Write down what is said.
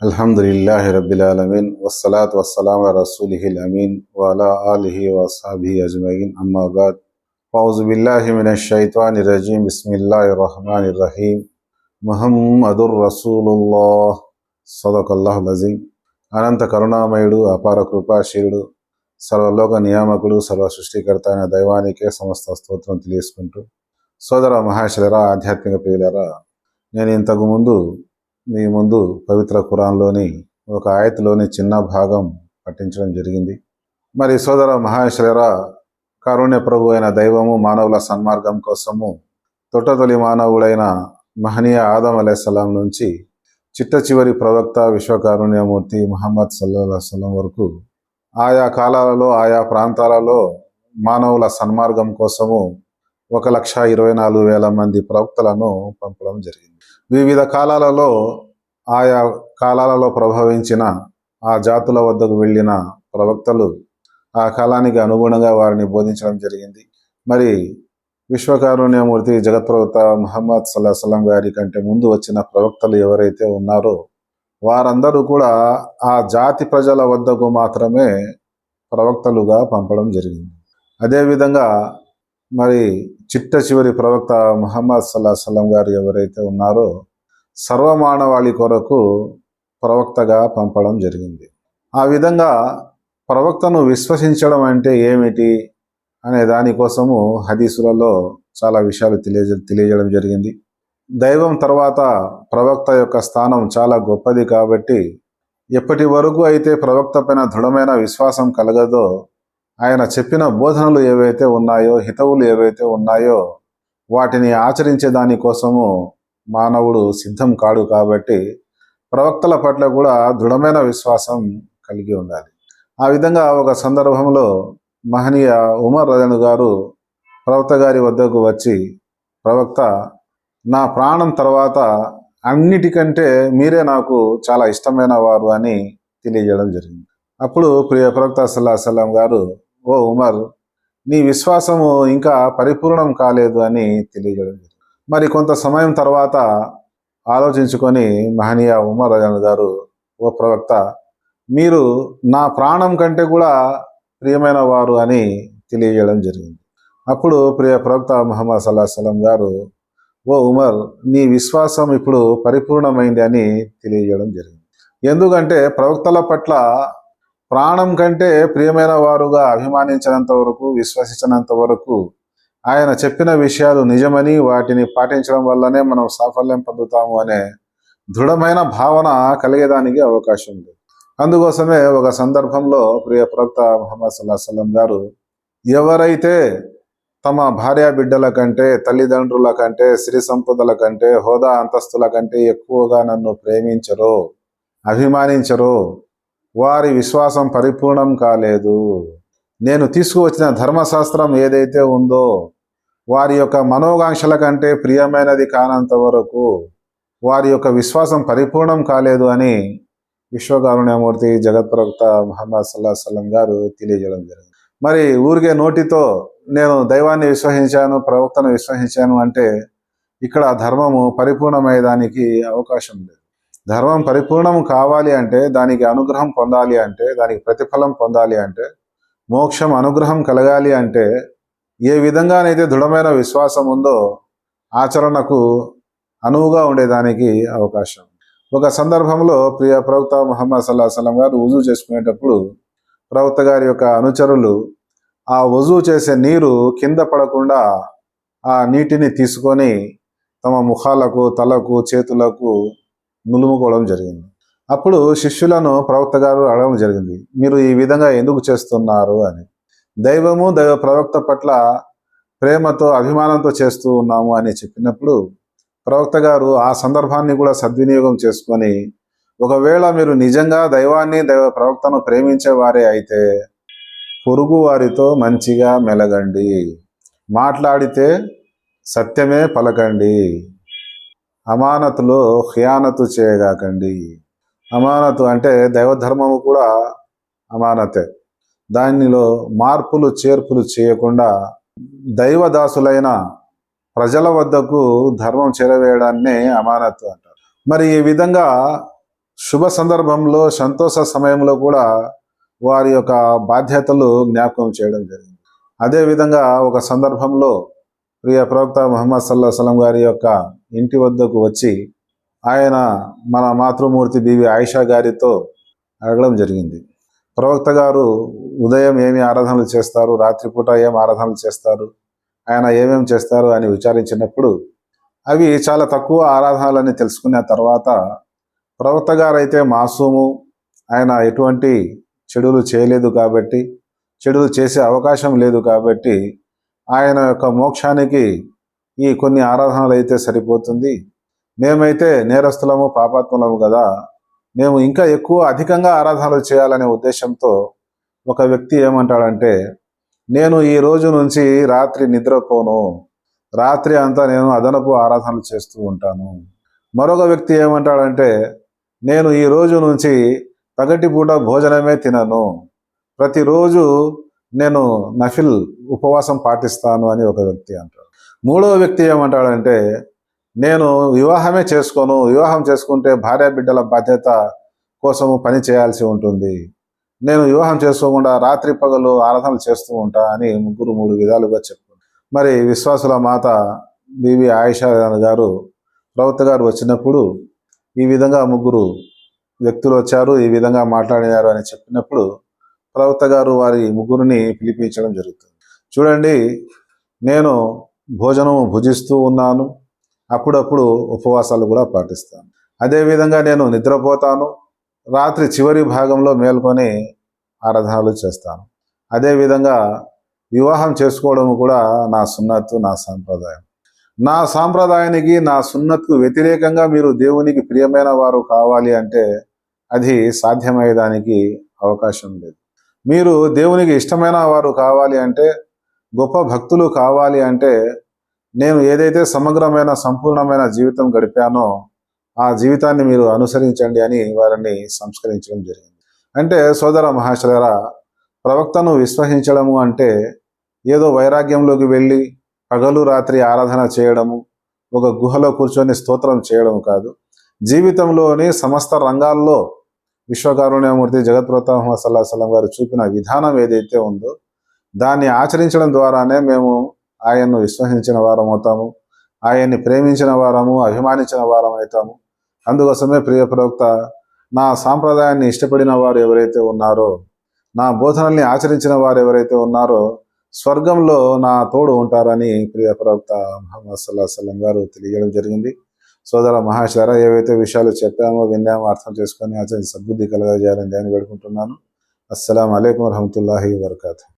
అల్హమ్దుల్లాహి రబ్బిల్ అలమీన్ వస్సలాత్ రసూల్ రసూలిహిల్ అమీన్ వాలా ఆలిహి వసాబి అజ్మయిన్ అమ్మాబాద్ ఫౌజు బిల్లాహి మిన షైతాని రజీం బిస్మిల్లాహి రహమాన్ రహీమ్ మహమ్మదుర్ రసూలుల్లాహ్. సదకల్లాహ్ లజీమ్ అనంత కరుణామయుడు అపార కృపాశీలుడు సర్వలోక నియామకుడు సర్వ సృష్టికర్త అయిన దైవానికే సమస్త స్తోత్రం తెలియసుకుంటూ సోదర మహాశలరా ఆధ్యాత్మిక ప్రియులరా నేను ఇంతకు ముందు మీ ముందు పవిత్ర ఖురాన్లోని ఒక ఆయతలోని చిన్న భాగం పఠించడం జరిగింది. మరి సోదర మహేశ్వర కారుణ్య ప్రభు అయిన దైవము మానవుల సన్మార్గం కోసము తొట్టతొలి మానవుడైన మహనీయ ఆదం అలైసలాం నుంచి చిట్ట చివరి ప్రవక్త విశ్వకారుణ్యమూర్తి మహమ్మద్ సల్లా సలం వరకు ఆయా కాలాలలో ఆయా ప్రాంతాలలో మానవుల సన్మార్గం కోసము ఒక లక్ష ఇరవై నాలుగు వేల మంది ప్రవక్తలను పంపడం జరిగింది. వివిధ కాలాలలో ఆయా కాలాలలో ప్రభవించిన ఆ జాతుల వద్దకు వెళ్ళిన ప్రవక్తలు ఆ కాలానికి అనుగుణంగా వారిని బోధించడం జరిగింది. మరి విశ్వకారుణ్యమూర్తి జగత్ప్రవక్త మహమ్మద్ సల్లా సలం గారి కంటే ముందు వచ్చిన ప్రవక్తలు ఎవరైతే ఉన్నారో వారందరూ కూడా ఆ జాతి ప్రజల వద్దకు మాత్రమే ప్రవక్తలుగా పంపడం జరిగింది. అదేవిధంగా మరి చిట్ట చివరి ప్రవక్త ముహమ్మద్ సల్లా సలం గారు ఎవరైతే ఉన్నారో సర్వమానవాళి కొరకు ప్రవక్తగా పంపడం జరిగింది. ఆ విధంగా ప్రవక్తను విశ్వసించడం అంటే ఏమిటి అనే దానికోసము హదీసులలో చాలా విషయాలు తెలియజే తెలియజేయడం జరిగింది. దైవం తర్వాత ప్రవక్త యొక్క స్థానం చాలా గొప్పది కాబట్టి ఎప్పటి వరకు అయితే ప్రవక్త పైన దృఢమైన విశ్వాసం కలగదో ఆయన చెప్పిన బోధనలు ఏవైతే ఉన్నాయో హితవులు ఏవైతే ఉన్నాయో వాటిని ఆచరించే దానికోసము మానవుడు సిద్ధం కాడు కాబట్టి ప్రవక్తల పట్ల కూడా దృఢమైన విశ్వాసం కలిగి ఉండాలి. ఆ విధంగా ఒక సందర్భంలో మహనీయ ఉమర్ రజను గారు ప్రవక్త గారి వద్దకు వచ్చి ప్రవక్త నా ప్రాణం తర్వాత అన్నిటికంటే మీరే నాకు చాలా ఇష్టమైన వారు అని తెలియజేయడం జరిగింది. అప్పుడు ప్రియ ప్రవక్త సల్లా సల్లాం గారు ఓ ఉమర్ నీ విశ్వాసము ఇంకా పరిపూర్ణం కాలేదు అని తెలియజేయడం జరిగింది. మరి కొంత సమయం తర్వాత ఆలోచించుకొని మహనీయ ఉమర్ అజన్ గారు ఓ ప్రవక్త మీరు నా ప్రాణం కంటే కూడా ప్రియమైన వారు అని తెలియజేయడం జరిగింది. అప్పుడు ప్రియ ప్రవక్త మహమ్మద్ సల్లా సలం గారు ఓ ఉమర్ నీ విశ్వాసం ఇప్పుడు పరిపూర్ణమైంది అని తెలియజేయడం జరిగింది. ఎందుకంటే ప్రవక్తల పట్ల ప్రాణం కంటే ప్రియమైన వారుగా అభిమానించినంత వరకు విశ్వసించినంత వరకు ఆయన చెప్పిన విషయాలు నిజమని వాటిని పాటించడం వల్లనే మనం సాఫల్యం పొందుతాము అనే దృఢమైన భావన కలిగేదానికి అవకాశం ఉంది. అందుకోసమే ఒక సందర్భంలో ప్రియ ప్రవక్త ముహమ్మద్ సల్లా గారు ఎవరైతే తమ భార్య బిడ్డల కంటే తల్లిదండ్రుల కంటే సిరి సంపదల కంటే హోదా అంతస్తుల కంటే ఎక్కువగా నన్ను ప్రేమించరో అభిమానించరో వారి విశ్వాసం పరిపూర్ణం కాలేదు. నేను తీసుకువచ్చిన ధర్మశాస్త్రం ఏదైతే ఉందో వారి యొక్క మనోకాంక్షల కంటే ప్రియమైనది కానంత వరకు వారి యొక్క విశ్వాసం పరిపూర్ణం కాలేదు అని విశ్వకారుణ్యమూర్తి జగత్ప్రవక్త మహమ్మద్ సల్లా సలం గారు తెలియజేయడం జరిగింది. మరి ఊరికే నోటితో నేను దైవాన్ని విశ్వసించాను ప్రవక్తను విశ్వసించాను అంటే ఇక్కడ ధర్మము పరిపూర్ణమయ్యేదానికి అవకాశం లేదు. ధర్మం పరిపూర్ణం కావాలి అంటే దానికి అనుగ్రహం పొందాలి అంటే దానికి ప్రతిఫలం పొందాలి అంటే మోక్షం అనుగ్రహం కలగాలి అంటే ఏ విధంగానైతే దృఢమైన విశ్వాసం ఉందో ఆచరణకు అనువుగా ఉండేదానికి అవకాశం. ఒక సందర్భంలో ప్రియ ప్రవక్త మహమ్మద్ సల్లా సలం గారు వుజూ చేసుకునేటప్పుడు ప్రవక్త గారి యొక్క అనుచరులు ఆ వజూ చేసే నీరు కింద పడకుండా ఆ నీటిని తీసుకొని తమ ముఖాలకు తలకు చేతులకు నులుముకోవడం జరిగింది. అప్పుడు శిష్యులను ప్రవక్త గారు అడగడం జరిగింది మీరు ఈ విధంగా ఎందుకు చేస్తున్నారు? అని. దైవము దైవ ప్రవక్త పట్ల ప్రేమతో అభిమానంతో చేస్తూ ఉన్నాము అని చెప్పినప్పుడు ప్రవక్త గారు ఆ సందర్భాన్ని కూడా సద్వినియోగం చేసుకొని ఒకవేళ మీరు నిజంగా దైవాన్ని దైవ ప్రవక్తను ప్రేమించే వారే అయితే పొరుగు వారితో మంచిగా మెలగండి. మాట్లాడితే సత్యమే పలకండి. అమానతులో ఖియానతు చేయగాకండి. అమానతు అంటే దైవధర్మము కూడా అమానతే. దానిలో మార్పులు చేర్పులు చేయకుండా దైవదాసులైన ప్రజల వద్దకు ధర్మం చేరవేయడాన్నే అమానత్ అంటారు. మరి ఈ విధంగా శుభ సందర్భంలో సంతోష సమయంలో కూడా వారి యొక్క బాధ్యతలు జ్ఞాపకం చేయడం జరిగింది. అదేవిధంగా ఒక సందర్భంలో ప్రియ ప్రవక్త ముహమ్మద్ సల్లా సలం గారి యొక్క ఇంటి వద్దకు వచ్చి ఆయన మన మాతృమూర్తి బీవి ఆయిషా గారితో అడగడం జరిగింది. ప్రవక్త గారు ఉదయం ఏమి ఆరాధనలు చేస్తారు? రాత్రిపూట ఏం ఆరాధనలు చేస్తారు? ఆయన ఏమేమి చేస్తారు? అని విచారించినప్పుడు అవి చాలా తక్కువ ఆరాధనలని తెలుసుకున్న తర్వాత ప్రవక్త గారు అయితే మాసూము. ఆయన ఎటువంటి చెడులు చేయలేదు కాబట్టి చెడులు చేసే అవకాశం లేదు కాబట్టి ఆయన యొక్క మోక్షానికి ఈ కొన్ని ఆరాధనలు అయితే సరిపోతుంది. మేమైతే నేరస్తులము పాపాత్ములము కదా. మేము ఇంకా ఎక్కువ అధికంగా ఆరాధనలు చేయాలనే ఉద్దేశంతో ఒక వ్యక్తి ఏమంటాడంటే నేను ఈ రోజు నుంచి రాత్రి నిద్రపోను. రాత్రి అంతా నేను అదనపు ఆరాధనలు చేస్తూ ఉంటాను. మరొక వ్యక్తి ఏమంటాడంటే నేను ఈ రోజు నుంచి పగటిపూట భోజనమే తినను. ప్రతిరోజు నేను నఫిల్ ఉపవాసం పాటిస్తాను అని ఒక వ్యక్తి అంటాడు. మూడవ వ్యక్తి ఏమంటాడంటే నేను వివాహమే చేసుకోను వివాహం చేసుకుంటే భార్య బిడ్డల బాధ్యత కోసము పని చేయాల్సి ఉంటుంది. నేను వివాహం చేసుకోకుండా రాత్రి పగలు ఆరాధనలు చేస్తూ ఉంటా అని ముగ్గురు మూడు విధాలుగా చెప్పు మరి విశ్వాసుల మాత బీవి ఆయిషా గారు ప్రవక్త గారు వచ్చినప్పుడు ఈ విధంగా ముగ్గురు వ్యక్తులు వచ్చారు ఈ విధంగా మాట్లాడినారు అని చెప్పినప్పుడు ప్రవక్త గారు వారి ముగ్గురిని పిలిపించడం జరుగుతుంది. చూడండి నేను భోజనం భుజిస్తూ ఉన్నాను. అప్పుడప్పుడు ఉపవాసాలు కూడా పాటిస్తాను. అదేవిధంగా నేను నిద్రపోతాను. రాత్రి చివరి భాగంలో మేల్కొని ఆరాధనలు చేస్తాను. అదేవిధంగా వివాహం చేసుకోవడం కూడా నా సున్నత్తు నా సాంప్రదాయం. నా సాంప్రదాయానికి నా సున్నత్కు వ్యతిరేకంగా మీరు దేవునికి ప్రియమైన వారు కావాలి అంటే అది సాధ్యమయ్యేదానికి అవకాశం లేదు. మీరు దేవునికి ఇష్టమైన వారు కావాలి అంటే గొప్ప భక్తులు కావాలి అంటే నేను ఏదైతే సమగ్రమైన సంపూర్ణమైన జీవితం గడిపానో ఆ జీవితాన్ని మీరు అనుసరించండి అని వారిని సంస్కరించడం జరిగింది. అంటే సోదర మహాశలరా ప్రవక్తను విశ్వసించడము అంటే ఏదో వైరాగ్యంలోకి వెళ్ళి పగలు రాత్రి ఆరాధన చేయడము ఒక గుహలో కూర్చొని స్తోత్రం చేయడం కాదు. జీవితంలోని సమస్త రంగాల్లో విశ్వకారుణ్యమూర్తి జగత్ప్రత సల్లా సలం గారు చూపిన విధానం ఏదైతే ఉందో దాన్ని ఆచరించడం ద్వారానే మేము ఆయన్ను విశ్వసించిన వారం అవుతాము ఆయన్ని ప్రేమించిన వారము అభిమానించిన వారం అవుతాము. అందుకోసమే ప్రియ ప్రవక్త నా సాంప్రదాయాన్ని ఇష్టపడిన వారు ఎవరైతే ఉన్నారో నా బోధనల్ని ఆచరించిన వారు ఎవరైతే ఉన్నారో స్వర్గంలో నా తోడు ఉంటారని ప్రియ ప్రవక్త మహమ్మద్ సల్లా సలం గారు తెలియజేయడం జరిగింది. సోదర మహాశర ఏవైతే విషయాలు చెప్పామో విన్నామో అర్థం చేసుకొని అతని సద్బుద్ధి కలగజేయాలని నేను వేడుకుంటున్నాను. అస్సలం అయికం వరహమూల వరకాతు